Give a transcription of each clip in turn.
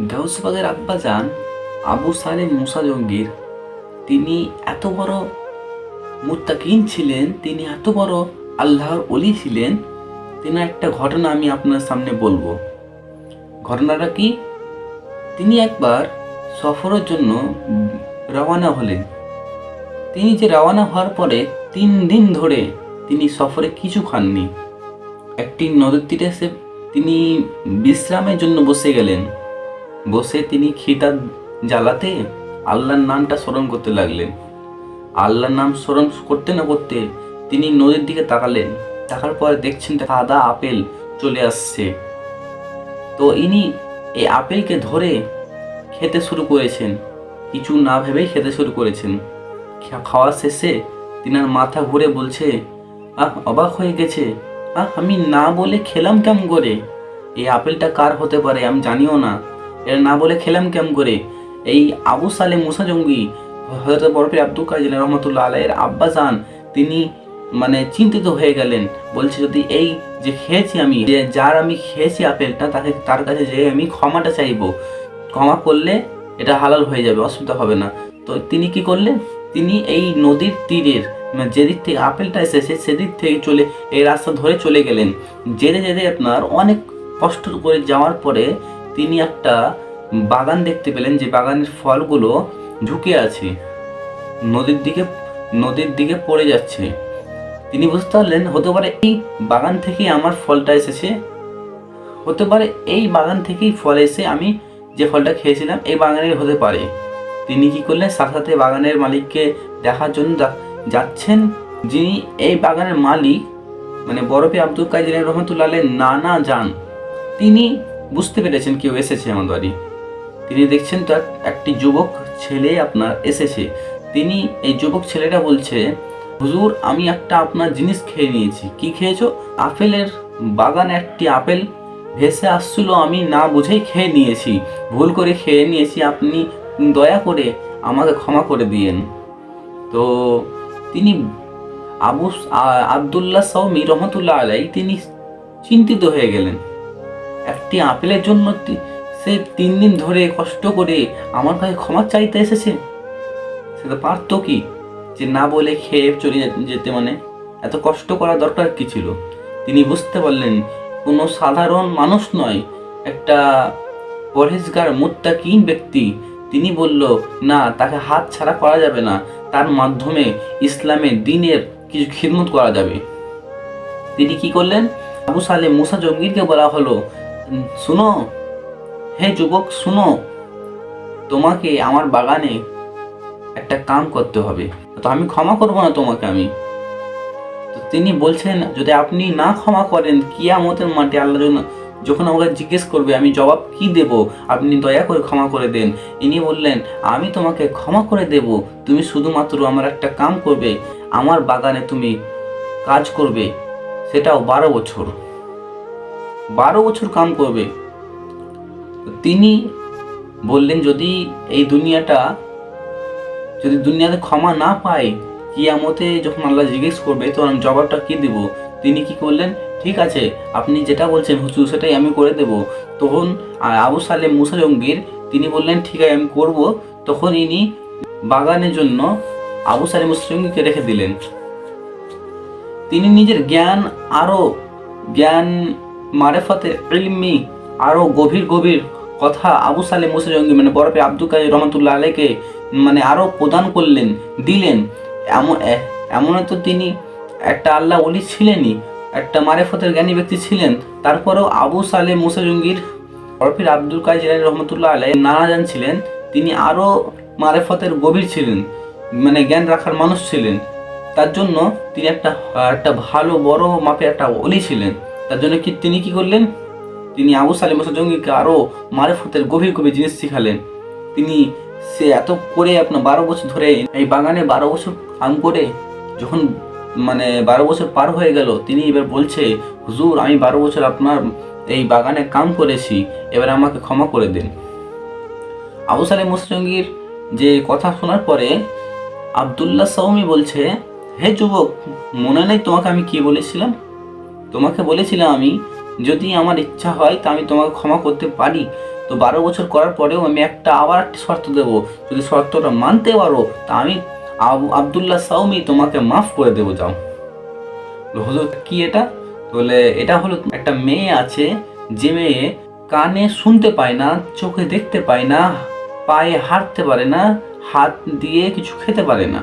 গাউসবাগের আব্বা যান, আবু সালেম মুসা জঙ্গির। তিনি এত বড় মুত্তাকিন ছিলেন, তিনি এত বড় আল্লাহর অলি ছিলেন, তিনি একটা ঘটনা আমি আপনার সামনে বলব। ঘটনাটা কি? তিনি একবার সফরের জন্য রওনা হলেন। তিনি যে রওনা হওয়ার পরে তিন দিন ধরে তিনি সফরে কিছু খাননি। একটি নদীর তীরে এসে তিনি বিশ্রামের জন্য বসে গেলেন। বসে তিনি খিতা জ্বালাতে আল্লাহর নামটা স্মরণ করতে লাগলেন। আল্লাহর নাম স্মরণ করতে না করতে তিনি নদীর দিকে তাকালেন। তাকার পরে দেখছেন সাদা আপেল চলে আসছে। তো ইনি এই আপেলকে ধরে খেতে শুরু করেছেন। কিছু না ভেবেই খেতে শুরু করেছেন। খাওয়া শেষে তিনার মাথা ঘুরে বলছে, আহ, অবাক হয়ে গেছে। আহ, আমি না বলে খেলাম কেমন করে? এই আপেলটা কার হতে পারে আমি জানিও না। এটা না বলে খেলাম কেম করে? এই আবু সালে মুসা জঙ্গি হজরত বরফি আব্দুল কাজিল রহমতুল্লাহ আলাইয়ের আব্বা যান তিনি মানে চিন্তিত হয়ে গেলেন। বলছে, যদি এই যে খেয়েছি আমি, যে যার আমি খেয়েছি আপেলটা, তাকে তার কাছে যে আমি ক্ষমাটা চাইব। ক্ষমা করলে এটা হালাল হয়ে যাবে, অসুবিধা হবে না। তো তিনি কি করলেন? তিনি এই নদীর তীরের মানে যেদিক থেকে আপেলটা এসেছে, সেদিক থেকে চলে, এই রাস্তা ধরে চলে গেলেন। যেতে যেতে আপনার অনেক কষ্ট করে যাওয়ার পরে তিনি একটা বাগান দেখতে পেলেন যে বাগানের ফলগুলো ঝুঁকে আছে, নদীর দিকে নদীর দিকে পড়ে যাচ্ছে। তিনি বুঝতে পারলেন, হতে পারে এই বাগান থেকেই আমার ফলটা এসেছে। হতে পারে এই বাগান থেকেই ফল এসে আমি যে ফলটা খেয়েছিলাম, এই বাগানের হতে পারে। তিনি কি করলেন? সাথে সাথে বাগানের মালিককে দেখার জন্য যাচ্ছেন যিনি এই বাগানের মালিক মানে বরফে আব্দুল কাজির রহমতুল্লাহ নানা যান তিনি বুঝতে পেরেছেন কেউ এসেছে আমার বাড়ি। তিনি দেখছেন তার একটি যুবক ছেলে আপনার এসেছে। তিনি এই যুবক ছেলেটা বলছে, হুজুর, আমি একটা আপনার জিনিস খেয়ে নিয়েছি। কি খেয়েছো? আপেলের বাগানে একটি আপেল ভেসে আসছিল, আমি না বুঝেই খেয়ে নিয়েছি। ভুল করে খেয়ে নিয়েছি, আপনি দয়া করে আমাকে ক্ষমা করে দিয়েন। তো তিনি আবু আবদুল্লাহ সৌমি রহমতুল্লাহ আলাই তিনি চিন্তিত হয়ে গেলেন। একটি আপেলের জন্য সে তিন দিন ধরে কষ্ট করে আমার কাছে ক্ষমা চাইতে এসেছে। সেটা পারতো কি যে না বলে খেয়ে চলে যেতে মানে? এত কষ্ট করা দরকার কি ছিল? তিনি বুঝতে পারলেন কোনো সাধারণ মানুষ নয় একটা পরহেজগার মুত্তাকিন ব্যক্তি। তিনি বলল না তাকে হাত ছাড়া করা যাবে না। তার মাধ্যমে ইসলামের দিনের কিছু খিদমত করা যাবে। তিনি কি করলেন? আবু সালে মুসা জঙ্গিরকে বলা হলো "উম, শুনো, হে যুবক, শুনো। তোমাকে আমার বাগানে একটা কাম করতে হবে। তো আমি ক্ষমা করব না তোমাকে আমি। তো তিনি বলছেন, যদি আপনি না ক্ষমা করেন, কিয়ামতের মাঠে আল্লাহ যখন- যখন আমাকে জিজ্ঞেস করবে, আমি জবাব কি দেব? আপনি দয়া করে ক্ষমা করে দেন। ইনি বললেন, আমি তোমাকে ক্ষমা করে দেব। তুমি শুধুমাত্র আমার একটা কাম করবে। আমার বাগানে তুমি কাজ করবে। সেটাও বারো বছর। বারো বছর কাম করবে। তিনি বললেন, যদি এই দুনিয়াটা, যদি দুনিয়াতে ক্ষমা না পাই কিয়ামতে যখন আল্লাহ জিজ্ঞেস করবে, তখন আমি জবাবটা কি দেব? তিনি কি করলেন? ঠিক আছে, আপনি যেটা বলছেন হুজুর, সেটাই আমি করে দেব। তখন আবু সালেম, মুসা জঙ্গির, তিনি বললেন, ঠিক আছে, আমি করব। তখন ইনি বাগানের জন্য আবু সালেম মুসলিমকে রেখে দিলেন। তিনি নিজের জ্ঞান আরও, জ্ঞান মারেফতে ইলমি আরও গভীর গভীর কথা আবু সালে মুসা জঙ্গি মানে বরফে আব্দুল কাজী রহমতুল্লাহ আলাইকে মানে আরও প্রদান করলেন, দিলেন। এমন এমন তো তিনি একটা আল্লাহ অলি ছিলেনই, একটা মারেফতের জ্ঞানী ব্যক্তি ছিলেন। তারপরেও আবু সালে মুসা জঙ্গির বরফির আব্দুল কাজী রহমতুল্লাহ আলাই নানা জান ছিলেন। তিনি আরও মারেফতের গভীর ছিলেন মানে জ্ঞান রাখার মানুষ ছিলেন। তার জন্য তিনি একটা একটা ভালো, বড় মাপে একটা অলি ছিলেন। তার জন্য কি তিনি কি করলেন? তিনি আবু সালিম জঙ্গিকে আরও মারেফতের গভীর গভীর জিনিস শিখালেন। তিনি সে এত করে আপনার বারো বছর ধরে এই বাগানে বারো বছর কাম করে, যখন মানে বারো বছর পার হয়ে গেল, তিনি এবার বলছে, হুজুর, আমি বারো বছর আপনার এই বাগানে কাম করেছি, এবার আমাকে ক্ষমা করে দিন। আবু সালেম মুসজঙ্গির যে কথা শোনার পরে আবদুল্লাহ সৌমি বলছে, হে যুবক, মনে নেই তোমাকে আমি কি বলেছিলাম? তোমাকে বলেছিলাম আমি, যদি আমার ইচ্ছা হয় তা আমি তোমাকে ক্ষমা করতে পারি। তো বারো বছর করার পরেও আমি একটা আবার একটা শর্ত দেবো। যদি শর্তটা মানতে পারো, তা আমি আবু- আবদুল্লাহ সাউমি তোমাকে মাফ করে দেবো, যাও। হুজুর কি এটা? বলে এটা হলো একটা মেয়ে আছে, যে মেয়ে কানে শুনতে পায় না, চোখে দেখতে পায় না, পায়ে হাঁটতে পারে না, হাত দিয়ে কিছু খেতে পারে না।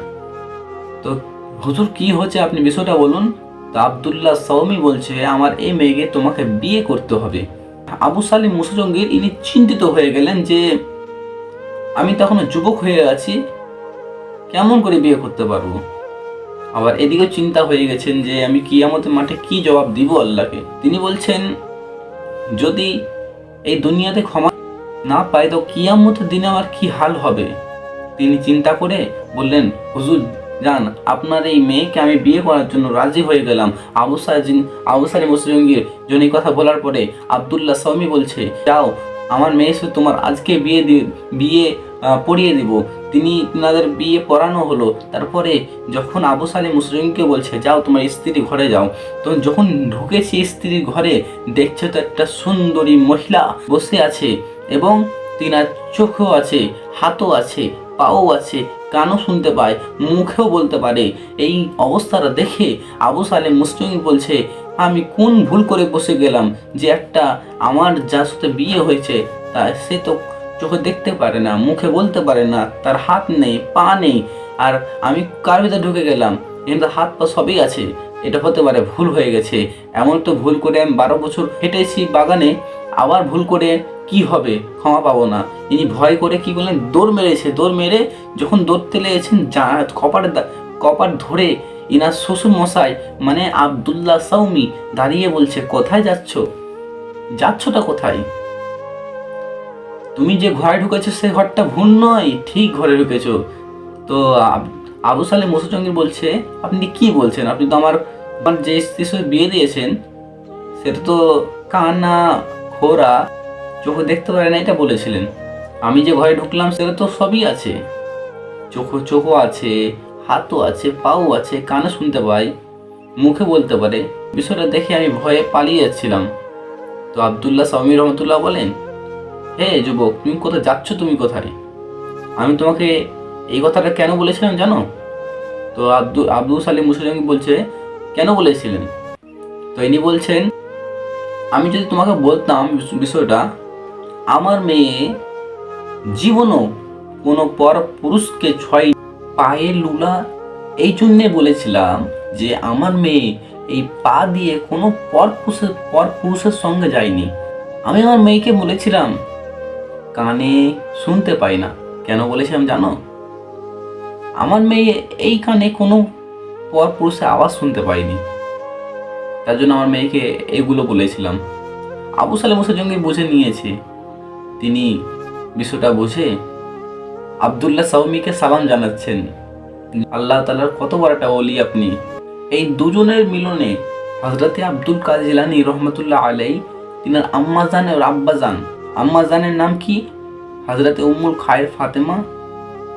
তো হুজুর, কি হচ্ছে আপনি বিষয়টা বলুন। তো আবদুল্লাহ সৌমি বলছে, আমার এই মেয়েকে তোমাকে বিয়ে করতে হবে। আবু সালিম মুসজঙ্গির ইনি চিন্তিত হয়ে গেলেন যে, আমি তো এখনও যুবক হয়ে আছি, কেমন করে বিয়ে করতে পারব? আবার এদিকে চিন্তা হয়ে গেছেন যে, আমি কিয়ামতের মাঠে কি জবাব দিব আল্লাহকে? তিনি বলছেন, যদি এই দুনিয়াতে ক্ষমা না পাই তো কিয়ামতের দিনে আমার কি হাল হবে? তিনি চিন্তা করে বললেন, হুজুর যান আপনার এই মেয়েকে আমি বিয়ে করার জন্য রাজি হয়ে গেলাম। আবু সাজিন আবু সালি মুসলিমগির জন্য কথা বলার পরে আবদুল্লাহ সৌমি বলছে, যাও, আমার মেয়ে সাথে তোমার আজকে বিয়ে দি, বিয়ে পড়িয়ে দিব। তিনি তিনাদের বিয়ে পড়ানো হলো। তারপরে যখন আবু সালি মুসলিমকে বলছে, যাও, তোমার স্ত্রী ঘরে যাও। তো যখন ঢুকেছি স্ত্রীর ঘরে, দেখছে তো একটা সুন্দরী মহিলা বসে আছে এবং তিনার চোখও আছে, হাতও আছে, পাও আছে কানও শুনতে পায়, মুখেও বলতে পারে। এই অবস্থাটা দেখে আবু সালেম মুসলিম বলছে, আমি কোন ভুল করে বসে গেলাম যে একটা আমার যার সাথে বিয়ে হয়েছে, তা সে তো চোখে দেখতে পারে না, মুখে বলতে পারে না, তার হাত নেই, পা নেই, আর আমি কার ভিতরে ঢুকে গেলাম? কিন্তু হাত পা সবই আছে। এটা হতে পারে ভুল হয়ে গেছে। এমন তো ভুল করে আমি বারো বছর হেঁটেছি বাগানে। আবার ভুল করে কি হবে? ক্ষমা পাবো না। ইনি ভয় করে কি করলেন? দৌড় মেরেছে, দৌড় মেরে যখন দৌড়তে লেগেছেন যা কপার কপার ধরে ইনার শ্বশুর মশাই মানে আবদুল্লাহ সাউমি দাঁড়িয়ে বলছে, কোথায় যাচ্ছ? যাচ্ছটা কোথায়? তুমি যে ঘরে ঢুকেছো, সে ঘরটা ভুল নয়, ঠিক ঘরে ঢুকেছো। তো আবু সালে মুসুজঙ্গির বলছে, আপনি কি বলছেন? আপনি তো আমার আমার যে স্ত্রীর সাথে বিয়ে দিয়েছেন, সেটা তো কানা খোরা চোখে দেখতে পারে না, এটা বলেছিলেন। আমি যে ঘরে ঢুকলাম, সেটা তো সবই আছে। চোখ চোখও আছে, হাতও আছে, পাও আছে কানে শুনতে পাই, মুখে বলতে পারে। বিষয়টা দেখে আমি ভয়ে পালিয়ে যাচ্ছিলাম। তো আবদুল্লাহ সামি রহমতুল্লাহ বলেন, হে যুবক, তুমি কোথায় যাচ্ছ, তুমি কোথায়? আমি তোমাকে এই কথাটা কেন বলেছিলাম জানো? তো আব্দুল আব্দুল সালিম মুসলিম বলছে, কেন বলেছিলেন? তো ইনি বলছেন আমি যদি তোমাকে বলতাম বিষ- বিষয়টা, আমার মেয়ে জীবনও কোনো পর পুরুষকে ছয় পায়ে লুলা। এই জন্যে বলেছিলাম যে আমার মেয়ে এই পা দিয়ে কোনো পর পুরুষের পর পুরুষের সঙ্গে যায়নি। আমি আমার মেয়েকে বলেছিলাম, কানে শুনতে পাই না। কেন বলেছিলাম জানো? আমার মেয়ে এই কানে কোনো পর পুরুষের আওয়াজ শুনতে পাইনি। তার জন্য আমার মেয়েকে এগুলো বলেছিলাম। আবু সালে মুসাজঙ্গি বুঝে নিয়েছে। তিনি বিষয়টা বুঝে আবদুল্লাহ সাউমিকে সালাম জানাচ্ছেন। আল্লাহ তালার কত বড় একটা অলি আপনি। এই দুজনের মিলনে হজরতে আব্দুল কাদের জিলানি রহমতুল্লাহ আলাই তিনার আম্মাজান আর আব্বাজান আম্মাজানের নাম কি? হজরতে উম্মুল খায়ের ফাতেমা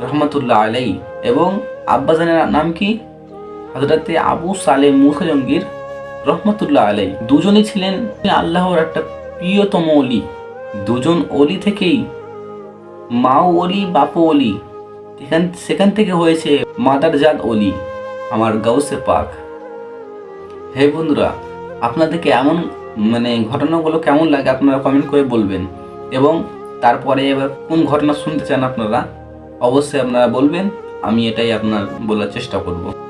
রহমতুল্লাহ আলাই এবং আব্বাজানের নাম কি? হজরতে আবু সালে মুখজঙ্গির রহমতুল্লাহ আলাই দুজনই ছিলেন আল্লাহর একটা প্রিয়তম অলি দুজন অলি থেকেই মাও অলি বাপু অলি এখান সেখান থেকে হয়েছে মাদারজাদ অলি আমার গাউসে পাক। হে বন্ধুরা আপনাদেরকে এমন মানে ঘটনাগুলো কেমন লাগে আপনারা কমেন্ট করে বলবেন। এবং তারপরে এবার কোন ঘটনা শুনতে চান আপনারা, অবশ্যই আপনারা বলবেন, আমি এটাই আপনার বলার চেষ্টা করব।